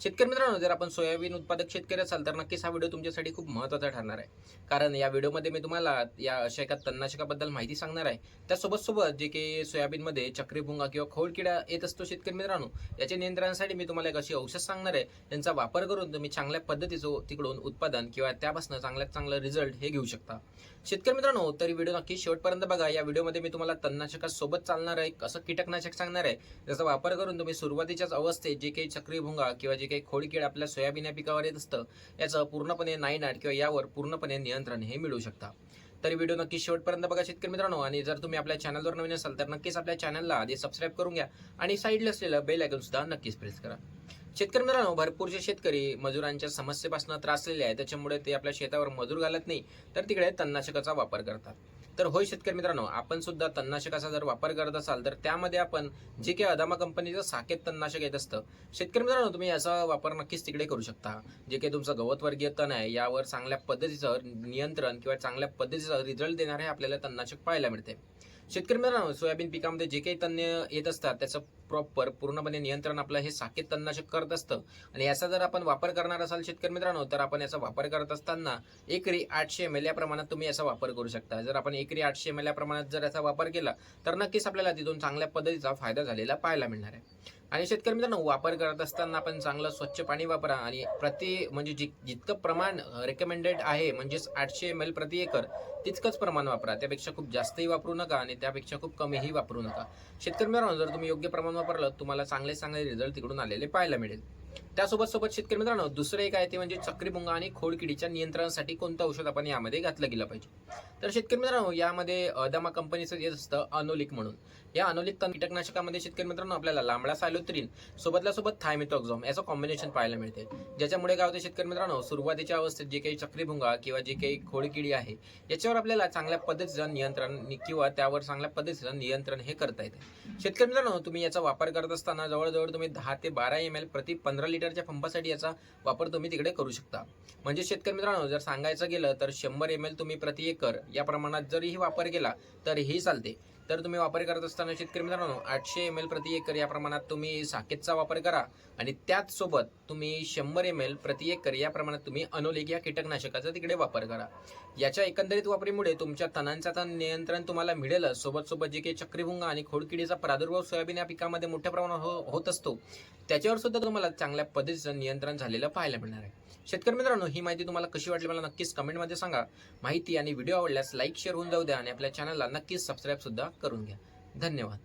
शेतकरी मित्रांनो जर आपण सोयाबीन उत्पादक शेतकरी असाल तर नक्कीच हा व्हिडिओ तुमच्यासाठी खूप महत्त्वाचा ठरणार आहे. कारण या व्हिडिओमध्ये मी तुम्हाला या अशा एका तणनाशकाबद्दल माहिती सांगणार आहे. त्यासोबत सोबत जे काही सोयाबीनमध्ये चक्रीभुंगा किंवा खोडकिडा येत असतो शेतकरी मित्रांनो याच्या नियंत्रणासाठी मी तुम्हाला एक अशी औषध सांगणार आहे. त्यांचा वापर करून तुम्ही चांगल्या पद्धतीचं तिकडून उत्पादन किंवा त्यापासून चांगल्यात चांगलं रिझल्ट हे घेऊ शकता. शेतकरी मित्रांनो तरी व्हिडिओ नक्की शेवटपर्यंत बघा. या व्हिडिओमध्ये मी तुम्हाला तणनाशकासोबत चालणार आहे असं कीटकनाशक सांगणार आहे ज्याचा वापर करून तुम्ही सुरुवातीच्याच अवस्थेत जे काही चक्रीभुंगा किंवा जे काही खोडकीड आपल्या सोयाबीन या पिकावर येत असतं याचं पूर्णपणे नाईनाट किंवा यावर पूर्णपणे नियंत्रण हे मिळू शकता. तर व्हिडिओ नक्की शेवटपर्यंत बघा शेतकरी मित्रांनो. आणि जर तुम्ही आपल्या चॅनलवर नवीन असाल तर नक्कीच आपल्या चॅनलला आधी सबस्क्राईब करून घ्या आणि साईडला असलेलं बेल आयकन सुद्धा नक्कीच प्रेस करा. शेतकरी मित्रांनो भरपूरचे शेतकरी मजुरांच्या समस्येपासून त्रासलेले आहे त्याच्यामुळे ते आपल्या शेतावर मजूर घालत नाही तर तिकडे तणनाशकाचा वापर करतात. तर होय शेतकरी मित्रांनो आपण सुद्धा तणनाशकाचा जर वापर करत असाल तर त्यामध्ये आपण जे काही अदामा कंपनीचं साकेत तणनाशक येत असतं. शेतकरी मित्रांनो तुम्ही याचा वापर नक्कीच तिकडे करू शकता. जे काही तुमचं गवतवर्गीय तण आहे यावर चांगल्या पद्धतीचं नियंत्रण किंवा चांगल्या पद्धतीचं रिझल्ट देणारे आपल्याला तणनाशक पाहायला मिळते. शेतकरी मित्रांनो सोयाबीन पिकामध्ये जे काही तण येत असतात त्याचं प्रॉपर पूर्णपणे नियंत्रण आपलं हे साकेत तणनाशक करत असतं. आणि याचा जर आपण वापर करणार असाल शेतकरी मित्रांनो तर आपण याचा वापर करत असताना एकरी आठशे एम एल या प्रमाणात तुम्ही याचा वापर करू शकता. जर आपण एकरी आठशे एम एल या प्रमाणात जर याचा वापर केला तर नक्कीच आपल्याला तिथून चांगल्या पद्धतीचा फायदा झालेला पाहायला मिळणार आहे. आणि शेतकरी मित्रांनो वापर करत असताना आपण चांगलं स्वच्छ पाणी वापरा आणि प्रति म्हणजे जि जितकं प्रमाण रेकमेंडेड आहे म्हणजेच आठशे एम एल प्रति एकर तितकंच प्रमाण वापरा. त्यापेक्षा खूप जास्तही वापरू नका आणि त्यापेक्षा खूप कमीही वापरू नका. शेतकरी मित्रांनो जर तुम्ही योग्य प्रमाण वापरलं तुम्हाला चांगले चांगले रिझल्ट तिकडून आलेले पाहायला मिळेल. त्यासोबत सोबत शेतकरी मित्रांनो दुसरं एक आहे ते म्हणजे चक्रीभुंगा आणि खोडकिडीच्या नियंत्रणासाठी कोणतं औषध आपण यामध्ये घातलं गेलं पाहिजे? तर शेतकरी मित्रांनो यामध्ये दमा कंपनीचं येत असतं अनोलिक म्हणून. या अनोलिक कीटकनाशकामध्ये शेतकरी मित्रांनो आपल्याला लांबडा सायलोत्रीन सोबतल्या सोबत थायमिथॉक्झॉम याचं कॉम्बिनेशन पाहायला मिळते. ज्याच्यामुळे काय होते शेतकरी मित्रांनो सुरुवातीच्या अवस्थेत जे काही चक्रीभुंगा किंवा जे काही खोडकिडी आहे याच्यावर आपल्याला चांगल्या पद्धतीचं नियंत्रण किंवा त्यावर चांगल्या पद्धतीचं नियंत्रण हे करता येते. शेतकरी मित्रांनो तुम्ही याचा वापर करत असताना जवळजवळ तुम्ही दहा ते बारा एम एल प्रति पंधरा लिटरच्या पंपासाठी याचा वापर तुम्ही तिकडे करू शकता. म्हणजे शेतकरी मित्रांनो जर सांगायचं गेलं तर शंभर एम एल तुम्ही प्रति एकर या प्रमाणात जरीही वापर केला तरीही चालते. तर तुम्ही वापर करत असताना शेतकरी मित्रांनो आठशे एम एल प्रति एकर या प्रमाणात तुम्ही साकेतचा वापर करा आणि त्याचसोबत तुम्ही शंभर एम एल प्रति एकर या प्रमाणात तुम्ही अनोलिक या कीटकनाशकाचा तिकडे वापर करा. याच्या एकंदरीत वापरीमुळे तुमच्या तणांचा तण नियंत्रण तुम्हाला मिळेलच. सोबत सोबत जे काही चक्रीभुंग आणि खोडकिडीचा प्रादुर्भाव सोयाबीन या पिकामध्ये मोठ्या प्रमाणात हो होत असतो त्याच्यावर सुद्धा तुम्हाला चांगल्या पद्धतीचं नियंत्रण झालेलं पाहायला मिळणार आहे. शेतकरी मित्रांनो ही माहिती तुम्हाला कशी वाटली मला नक्कीच कमेंटमध्ये सांगा. माहिती आणि व्हिडिओ आवडल्यास लाईक शेअर होऊन जाऊ द्या आणि आपल्या चॅनलला नक्कीच सबस्क्राईब सुद्धा करून घ्या. धन्यवाद.